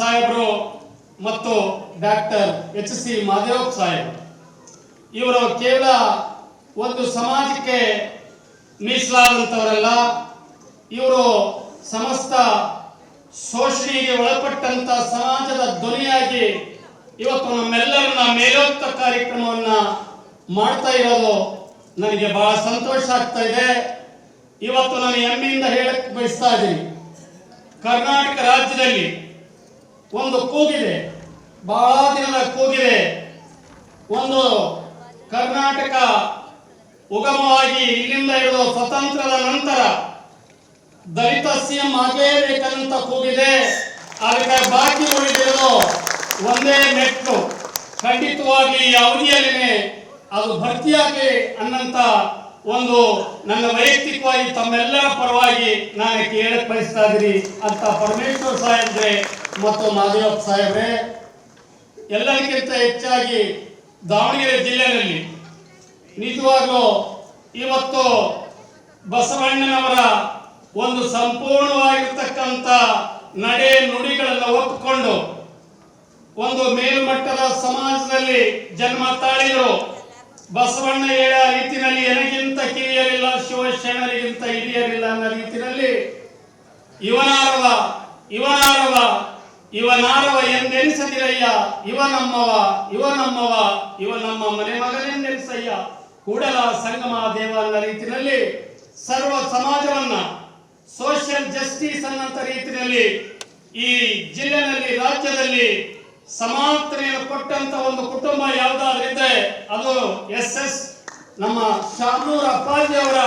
ಸಾಹೇಬರು ಮತ್ತು doctor H C Madev ಸಾಹೇಬ್. ಇವರು ಕೇವಲ ಒಂದು ಸಮಾಜಕ್ಕೆ ಮೀಸಲಾದಂಥವರಲ್ಲ, ಇವರು ಸಮಸ್ತ ಶೋಷಣೆಗೆ ಒಳಪಟ್ಟಂತ ಸಮಾಜದ ಧ್ವನಿಯಾಗಿ ಇವತ್ತು ನಮ್ಮೆಲ್ಲರನ್ನ ಮೇಲೋಕ್ತ ಕಾರ್ಯಕ್ರಮವನ್ನ ಮಾಡ್ತಾ ಇರೋದು ನನಗೆ ಬಹಳ ಸಂತೋಷ ಆಗ್ತಾ ಇದೆ. ಇವತ್ತು ನಾನು ಹೆಮ್ಮೆಯಿಂದ ಹೇಳಕ್ ಬಯಸ್ತಾ ಇದ್ದೀನಿ. ಕರ್ನಾಟಕ ರಾಜ್ಯದಲ್ಲಿ ಒಂದು ಕೂಗಿದೆ. ಬಹಳ ದಿನದ ಕೂಗಿದೆ. ಒಂದು ಕರ್ನಾಟಕ ಉಗಮವಾಗಿ ಇಲ್ಲಿಂದ ಹಿಡಿದು ಸ್ವತಂತ್ರದ ನಂತರ ದಲಿತ ಸಿಎಂ ಆಗಲೇಬೇಕಂತ ಕೂಗಿದೆ. ಅದಕ್ಕೆ ಬಾಕಿ ಉಳಿದಿರೋದು ಒಂದೇ ಮೆಟ್ಟು. ಖಂಡಿತವಾಗಿ ಈ ಅದು ಭರ್ತಿಯಾಗಿ ಅನ್ನಂತ ಒಂದು ನನ್ನ ವೈಯಕ್ತಿಕವಾಗಿ ತಮ್ಮೆಲ್ಲರ ಪರವಾಗಿ ನಾನು ಕೇಳಕ್ಕೆ ಬಯಸ್ತಾ ಇದ್ದೀನಿ ಅಂತ ಪರಮೇಶ್ವರ್ ಸಾಹೇಬ್ರೆ ಮತ್ತು ಮಾದೇವಪ್ಪ ಸಾಹೇಬ್ರೆ ಎಲ್ಲರಿಗಿಂತ ಹೆಚ್ಚಾಗಿ ದಾವಣಗೆರೆ ಜಿಲ್ಲೆಯಲ್ಲಿ ನಿಜವಾಗ್ಲೂ ಇವತ್ತು ಬಸವಣ್ಣನವರ ಒಂದು ಸಂಪೂರ್ಣವಾಗಿರ್ತಕ್ಕಂಥ ನಡೆ ನುಡಿಗಳನ್ನು ಒಪ್ಪಿಕೊಂಡು ಒಂದು ಮೇಲ್ಮಟ್ಟದ ಸಮಾಜದಲ್ಲಿ ಜನ್ಮ ತಾಳಿದರು. ಬಸವಣ್ಣ ಹೇಳ ರೀತಿಯಲ್ಲಿ ಎನಗಿಂತ ಕಿರಿಯರಿಲ್ಲ, ಶಿವಶರಣರಿಗಿಂತ ಹಿರಿಯರಿಲ್ಲ ಅನ್ನೋ ರೀತಿಯಲ್ಲಿ ಇವನಾರವ ಇವನಾರವ ಇವನಾರವ ಎಂದೆನಿಸದಿರಯ್ಯ, ಇವ ನಮ್ಮವ ಇವ ನಮ್ಮವ, ಇವ ನಮ್ಮ ಮನೆ ಮಗನೆಂದೆನಿಸಯ್ಯ ಕೂಡಲ ಸಂಗಮ ದೇವಾಲಯ ರೀತಿಯಲ್ಲಿ, ಸರ್ವ ಸಮಾಜವನ್ನ ಸೋಷಿಯಲ್ ಜಸ್ಟಿಸ್ ಅನ್ನಂತ ರೀತಿಯಲ್ಲಿ ಈ ಜಿಲ್ಲೆನಲ್ಲಿ, ರಾಜ್ಯದಲ್ಲಿ ಸಮಾನತೆಯನ್ನು ಕೊಟ್ಟಂತ ಒಂದು ಕುಟುಂಬ ಯಾವುದಾದ್ರಿದ್ರೆ ಅದು ಎಸ್ ಎಸ್ ನಮ್ಮ ಶಾಮೂರ್ ಅಪ್ಪಾಜಿ ಅವರ